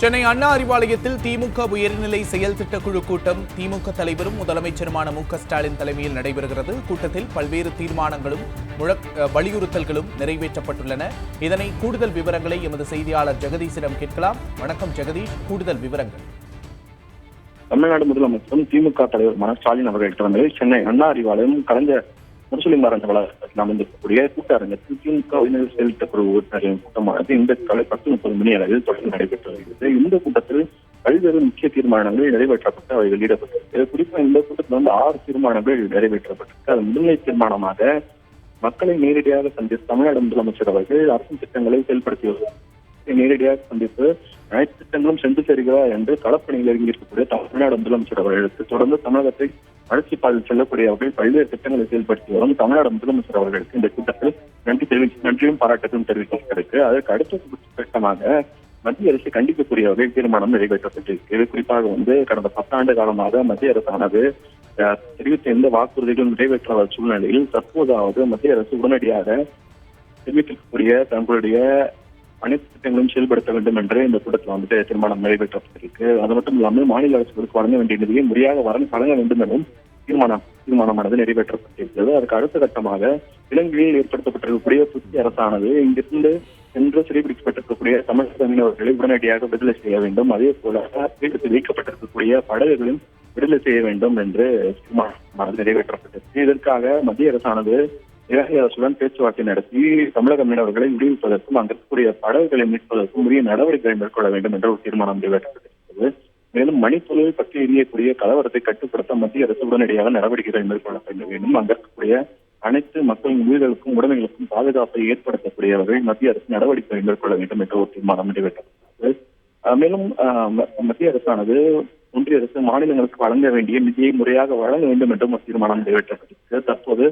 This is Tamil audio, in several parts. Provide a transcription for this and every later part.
சென்னை அண்ணா அறிவாலயத்தில் திமுக உயர்நிலை செயல் திட்டக்குழு குழு கூட்டம். திமுக தலைவரும் முதலமைச்சருமான மு ஸ்டாலின் தலைமையில் நடைபெறுகிறது. கூட்டத்தில் பல்வேறு தீர்மானங்களும் முழக் வலியுறுத்தல்களும் நிறைவேற்றப்பட்டுள்ளன. இதனை கூடுதல் விவரங்களை எமது செய்தியாளர் ஜெகதீஷிடம் கேட்கலாம். வணக்கம் ஜெகதீஷ். கூடுதல் விவரங்கள். தமிழ்நாடு முதலமைச்சரும் திமுக தலைவருமான ஸ்டாலின் அவர்கள் தலைமையில் சென்னை அண்ணா அறிவாலயம் கடந்த முஸ்லிம் மரண வளாகத்தில் அமைந்திருக்கக்கூடிய கூட்டரங்கத்தில் திமுக உயர்நிலை செயல்திட்ட குழு உறுப்பினர்களின் கூட்டமானது இந்த காலை பத்து முப்பது மணி அளவில் தொடர்ந்து நடைபெற்று வருகிறது இந்த கூட்டத்தில் பல்வேறு முக்கிய தீர்மானங்கள் நிறைவேற்றப்பட்டு அவை வெளியிடப்பட்டிருக்கு குறிப்பாக இந்த கூட்டத்தில் வந்து ஆறு தீர்மானங்கள் நிறைவேற்றப்பட்டிருக்கு. அது முதன்மை தீர்மானமாக மக்களை நேரடியாக சந்தித்து தமிழ்நாடு முதலமைச்சர் அவர்கள் அரசின் திட்டங்களை செயல்படுத்தி வருவார் நேரடியாக சந்தித்து அனைத்து திட்டங்களும் சென்று சேர்கிறா என்று களப்பணியில் இறங்கியிருக்கக்கூடிய தமிழ்நாடு முதலமைச்சர் அவர்களுக்கு தொடர்ந்து தமிழகத்தை வளர்ச்சி பாதையில் செல்லக்கூடிய வகையில் பல்வேறு திட்டங்களை செயல்படுத்தி வரும். தமிழ்நாடு முதலமைச்சர் அவர்களுக்கு இந்த கூட்டத்தில் நன்றி தெரிவித்து நன்றியும் பாராட்டத்தையும் தெரிவிக்கப்பட்டிருக்கு அதற்கு அடுத்த கட்டமாக மத்திய அரசு கண்டிக்கக்கூடிய வகையில் தீர்மானம் நிறைவேற்றப்பட்டிருக்கு இது குறிப்பாக வந்து கடந்த பத்தாண்டு காலமாக மத்திய அரசானது தெரிவித்த எந்த வாக்குறுதிகளும் நிறைவேற்றாத சூழ்நிலையில் தற்போதாவது மத்திய அரசு உடனடியாக தெரிவித்திருக்கக்கூடிய தங்களுடைய அனைத்து திட்டங்களும் செயல்படுத்த வேண்டும் என்று இந்த கூட்டத்தில் வந்துட்டு தீர்மானம் நிறைவேற்றப்பட்டிருக்கு. அது மட்டும் இல்லாமல் மாநில அரசுகளுக்கு வழங்க வேண்டிய நிதியை முறையாக வர வழங்க வேண்டும் எனவும் தீர்மானம் தீர்மானமானது நிறைவேற்றப்பட்டிருக்கிறது. அதுக்கு அடுத்த கட்டமாக இலங்கையில் ஏற்படுத்தப்பட்டிருக்கக்கூடிய புதிய அரசானது இங்கிருந்து சென்று சிறைபிடிக்கப்பட்டிருக்கக்கூடிய தமிழக மீனவர்களை உடனடியாக விடுதலை செய்ய வேண்டும். அதே போல வீட்டுக்கு வைக்கப்பட்டிருக்கக்கூடிய படகுகளையும் விடுதலை செய்ய வேண்டும் என்று தீர்மானமானது நிறைவேற்றப்பட்டது இதற்காக மத்திய அரசானது இலங்கை அரசுடன் பேச்சுவார்த்தை நடத்தி தமிழக மீனவர்களை விடுவிப்பதற்கும் அங்கிருக்கக்கூடிய படகுகளை மீட்பதற்கும் உரிய நடவடிக்கைகளை மேற்கொள்ள வேண்டும் என்ற ஒரு தீர்மானம் நிறைவேற்றப்பட்டிருக்கிறது. மேலும் மணிப்பொருள் பற்றி எரியக்கூடிய கலவரத்தை கட்டுப்படுத்த மத்திய அரசு உடனடியாக நடவடிக்கைகள் மேற்கொள்ள வேண்டும். அங்க இருக்கக்கூடிய அனைத்து மக்களின் உயிர்களுக்கும் உடமைகளுக்கும் பாதுகாப்பை ஏற்படுத்தக்கூடிய வகையில் மத்திய அரசு நடவடிக்கைகளை மேற்கொள்ள வேண்டும் என்ற ஒரு தீர்மானம் நிறைவேற்றப்பட்டது மேலும் அஹ், ம- மத்திய அரசானது ஒன்றிய அரசு மாநிலங்களுக்கு வழங்க வேண்டிய நிதியை முறையாக வழங்க வேண்டும் என்றும் ஒரு தீர்மானம் நிறைவேற்றப்பட்டிருக்கு தற்போது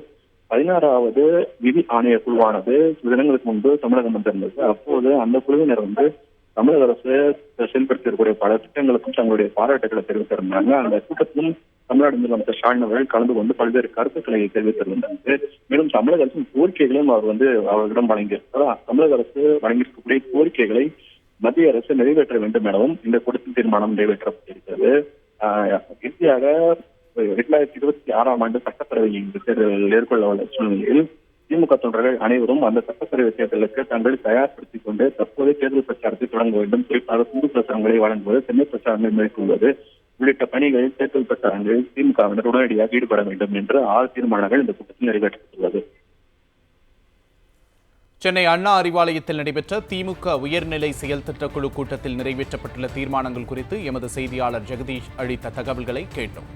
பதினாறாவது நிதி ஆணைய குழுவானது சில தினங்களுக்கு முன்பு தமிழகம் வந்திருந்தது அப்போது அந்த குழுவினர் வந்து தமிழக அரசு செயல்படுத்தி பல திட்டங்களுக்கும் தங்களுடைய பாராட்டுகளை தெரிவித்திருந்தாங்க. அந்த கூட்டத்திலும் தமிழ்நாடு முதலமைச்சர் ஸ்டாலின் அவர்கள் கலந்து கொண்டு பல்வேறு கருத்துக்களை தெரிவித்திருந்தாங்க மேலும் தமிழக அரசின் கோரிக்கைகளையும் அவர் வந்து அவர்களிடம் வழங்கியிருக்கிறார். தமிழக அரசு வழங்கியிருக்கக்கூடிய கோரிக்கைகளை மத்திய அரசு நிறைவேற்ற வேண்டும் எனவும் இந்த கூட்டத்தில் தீர்மானம் நிறைவேற்றப்பட்டிருக்கிறது. ஆஹ் இறுதியாக இரண்டாயிரத்தி இருபத்தி ஆறாம் ஆண்டு சட்டப்பேரவை தேர்தல் ஏற்கொள்ள உள்ள சூழ்நிலையில் திமுக தொண்டர்கள் அனைவரும் அந்த சட்டப்பேரவை தேர்தலுக்கு தங்களை தயார்படுத்திக் கொண்டு தற்போதைய தேர்தல் பிரச்சாரத்தை தொடங்க வேண்டும். குறிப்பாக துண்டு பிரச்சாரங்களை வழங்குவது சென்னை பிரச்சாரங்களை மேற்கொள்வது உள்ளிட்ட பணிகளில் தேர்தல் பிரச்சாரங்களில் திமுகவினர் உடனடியாக ஈடுபட வேண்டும் என்று ஆறு தீர்மானங்கள் இந்த கூட்டத்தில் நிறைவேற்றப்பட்டுள்ளது. சென்னை அண்ணா அறிவாலயத்தில் நடைபெற்ற திமுக உயர்நிலை செயல் திட்டக்குழு கூட்டத்தில் நிறைவேற்றப்பட்டுள்ள தீர்மானங்கள் குறித்து எமது செய்தியாளர் ஜெகதீஷ் அளித்த தகவல்களை கேட்டோம்.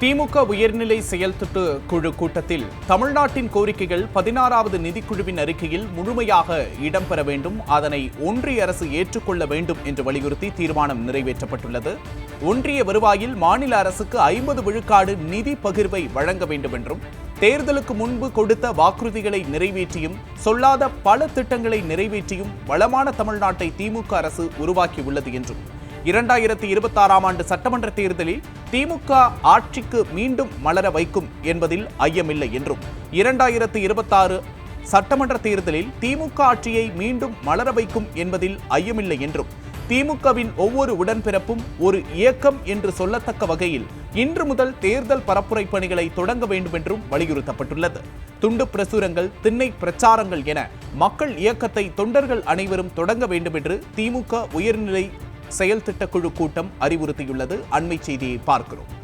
திமுக உயர்நிலை செயல்திட்ட குழு கூட்டத்தில் தமிழ்நாட்டின் கோரிக்கைகள் பதினாறாவது நிதிக்குழுவின் அறிக்கையில் முழுமையாக இடம்பெற வேண்டும். அதனை ஒன்றிய அரசு ஏற்றுக்கொள்ள வேண்டும் என்று வலியுறுத்தி தீர்மானம் நிறைவேற்றப்பட்டுள்ளது. ஒன்றிய வருவாயில் மாநில அரசுக்கு ஐம்பது விழுக்காடு நிதி பகிர்வை வழங்க வேண்டும் என்றும் தேர்தலுக்கு முன்பு கொடுத்த வாக்குறுதிகளை நிறைவேற்றியும் சொல்லாத பல திட்டங்களை நிறைவேற்றியும் வளமான தமிழ்நாட்டை திமுக அரசு உருவாக்கியுள்ளது என்றும். இரண்டாயிரத்தி இருபத்தாறாம் ஆண்டு சட்டமன்ற தேர்தலில் திமுக ஆட்சிக்கு மீண்டும் மலர வைக்கும் என்பதில் ஐயமில்லை என்றும். இரண்டாயிரத்து இருபத்தாறு சட்டமன்ற தேர்தலில் திமுக ஆட்சியை மீண்டும் மலர வைக்கும் என்பதில் ஐயமில்லை என்றும். திமுகவின் ஒவ்வொரு உடன்பிறப்பும் ஒரு இயக்கம் என்று சொல்லத்தக்க வகையில் இன்று முதல் தேர்தல் பரப்புரை பணிகளை தொடங்க வேண்டும் என்றும் வலியுறுத்தப்பட்டுள்ளது. துண்டு பிரசுரங்கள் திண்ணை பிரச்சாரங்கள் என மக்கள் இயக்கத்தை தொண்டர்கள் அனைவரும் தொடங்க வேண்டும் என்று திமுக உயர்நிலை செயல் திட்டக்குழு கூட்டம் அறிவுறுத்தியுள்ளது. அண்மை செய்தியை பார்க்கிறோம்.